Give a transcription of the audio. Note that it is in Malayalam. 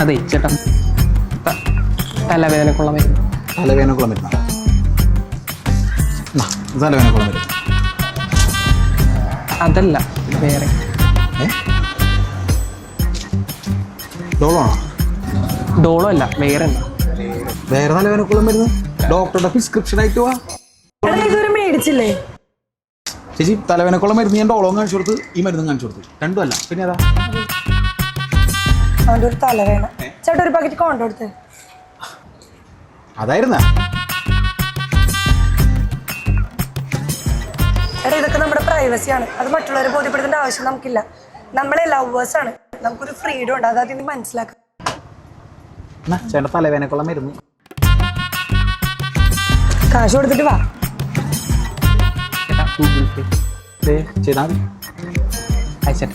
അതെ ചേട്ടാ തലവേദനക്കുള്ള മരുന്ന്. തലവേദനക്കുള്ള മരുന്നാ? നാ, ഇത് തലവേനക്കുള്ള മരുന്ന്. അതല്ല വേറെ. ഡോളോ ഡോളോ അല്ല വേറെ വേറെ തലവേനക്കുള്ള മരുന്ന്? ഡോക്ടറുടെ പ്രിസ്ക്രിപ്ഷൻ ആയിട്ട് വാ. ഇതുവരെ മേടിച്ചില്ലേ? ചേച്ചി തലവേനക്കുള്ള മരുന്ന് ഞാൻ ഡോളോ കാണിച്ചു കൊടുത്ത് ഈ മരുന്നും കാണിച്ചു കൊടുത്തു. രണ്ടും അല്ല. പിന്നെ ഏതാ? അവന്റെ ഒരു തല വേണം. ചേട്ടാ ഒരു പാക്കറ്റ് കോണ്ടോ കൊടുത്ത് അതായിരുന്ന? എടാ ഇതൊക്കെ നമ്മുടെ പ്രൈവസിയാണ് അത് മറ്റുള്ളവരെ ബോധ്യപ്പെടുത്തേണ്ട ആവശ്യം നമുക്കില്ല. നമ്മളെ ലവേഴ്സ് ആണ്. നമുക്കൊരു ഫ്രീഡം ഉണ്ട്. അതാദ്യം നീ മനസ്സിലാക്കുക ചേട്ടൻ തലവേനക്കുള്ള മരുന്ന്. കാശ് കൊടുത്തിട്ട് വാ. ചേട്ടാ ചെയ്താൽ മതി. അയച്ചേട്ടാ.